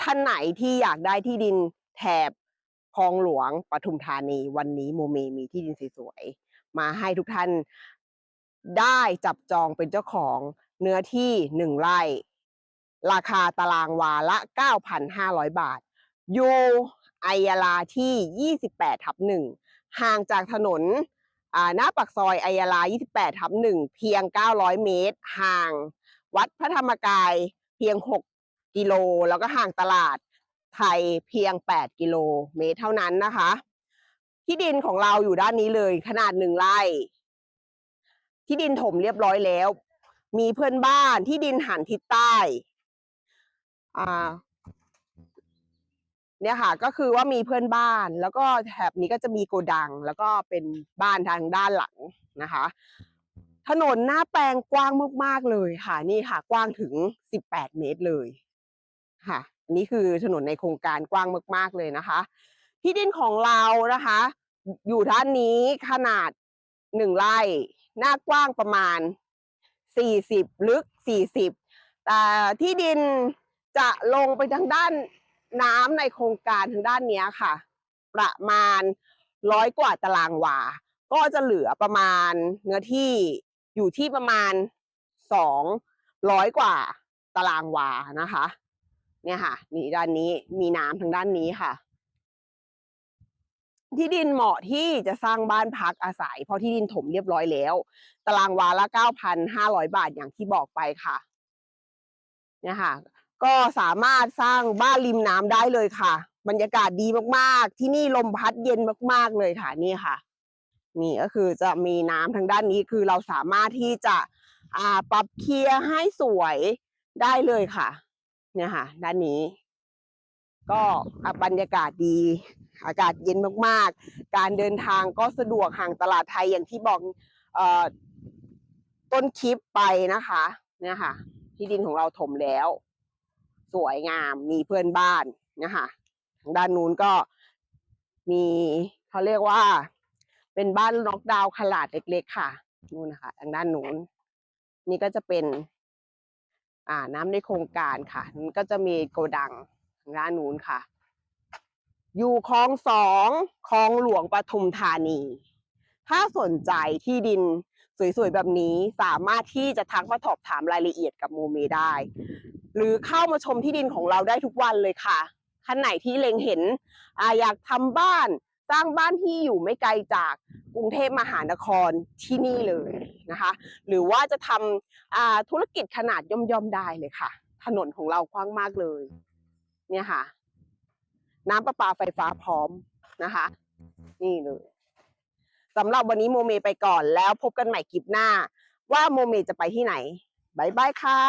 ท่านไหนที่อยากได้ที่ดินแถบคลองหลวงปทุมธานีวันนี้โมเมมีที่ดินสวยๆมาให้ทุกท่านได้จับจองเป็นเจ้าของเนื้อที่หนึ่งไร่ ราคาตารางวาละ 9,500 บาท อยู่ไอยาลาที่ 28 ทับหนึ่งห่างจากถนนอ่าหน้าปากซอยไอยาลา 28 ทับหนึ่งเพียง 900 เมตร ห่าง วัดพระธรรมกายเพียง6 กิโล แล้วก็ห่างตลาดไทยเพียง 8 กิโลเมตรเท่านั้นนะคะ ที่ดินของเราอยู่ด้านนี้เลย ขนาดหนึ่งไร่ ที่ดินถมเรียบร้อยแล้ว มีเพื่อนบ้านที่ดินหันทิศใต้เนี่ยค่ะก็คือว่ามีเพื่อนบ้าน แล้วก็แถบนี้ก็จะมีโกดัง แล้วก็เป็นบ้านทางด้านหลังนะคะ ถนนหน้าแปลงกว้างมากๆเลยค่ะนี่ค่ะ กว้างถึง 18 เมตรเลย ค่ะนี่คือถนนในโครงการกว้างมากๆเลยนะคะ ที่ดินของเรานะคะ อยู่ด้านนี้ขนาดหนึ่งไร่หน้ากว้างประมาณ40ลึก40แต่ที่ดินจะลงไปทางด้านน้ำในโครงการทางด้านนี้ค่ะ ประมาณร้อยกว่าตารางวา ก็จะเหลือประมาณเนื้อที่อยู่ที่ประมาณสองร้อยกว่าตารางวานะคะ เนี่ยค่ะ นี่ด้านนี้มีน้ำทางด้านนี้ค่ะ ที่ดินเหมาะที่จะสร้างบ้านพักอาศัย เพราะที่ดินถมเรียบร้อยแล้ว ตารางวาละ 9,500 บาทอย่างที่บอกไปค่ะ เนี่ยค่ะ ก็สามารถสร้างบ้านริมน้ำได้เลยค่ะ บรรยากาศดีมากๆ ที่นี่ลมพัดเย็นมากๆเลยค่ะ นี่ค่ะ นี่ก็คือจะมีน้ำทางด้านนี้คือเราสามารถที่จะปรับเคลียร์ให้สวยได้เลยค่ะ เนี่ยค่ะ ด้านนี้ ก็บรรยากาศดี อากาศเย็นมากๆ การเดินทางก็สะดวกห่างตลาดไทยอย่างที่บอกอต้นคลิปไปนะคะ เนี่ยค่ะ ที่ดินของเราถมแล้ว สวยงามมีเพื่อนบ้านนะคะทางด้านนู้นก็มีเขาเรียกว่า เป็นบ้านน็อกดาวน์ขนาดเล็ก ๆ ค่ะนู่นนะคะทางด้านนู้น นี่ก็จะเป็น่าน้ำในโครงการค่ะมันก็จะมีโกดังทางด้านนู้นค่ะ อยู่คลองสองคลองหลวงปทุมธานี ถ้าสนใจที่ดินสวยๆแบบนี้สามารถที่จะทักมาสอบถามรายละเอียดกับโมเมได้ หรือเข้ามาชมที่ดินของเราได้ทุกวันเลยค่ะท่านไหนที่เล็งเห็นออยากทำบ้าน สร้างบ้านที่อยู่ไม่ไกลจากกรุงเทพมหานครที่นี่เลยนะคะ หรือว่าจะทำธุรกิจขนาดย่อมๆได้เลยค่ะ ถนนของเรากว้างมากเลย เนี่ยค่ะ น้ำประปาไฟฟ้าพร้อมนะคะ นี่เลยสำหรับวันนี้โมเมไปก่อนแล้วพบกันใหม่คลิปหน้า ว่าโมเมจะไปที่ไหนบายบายค่ะ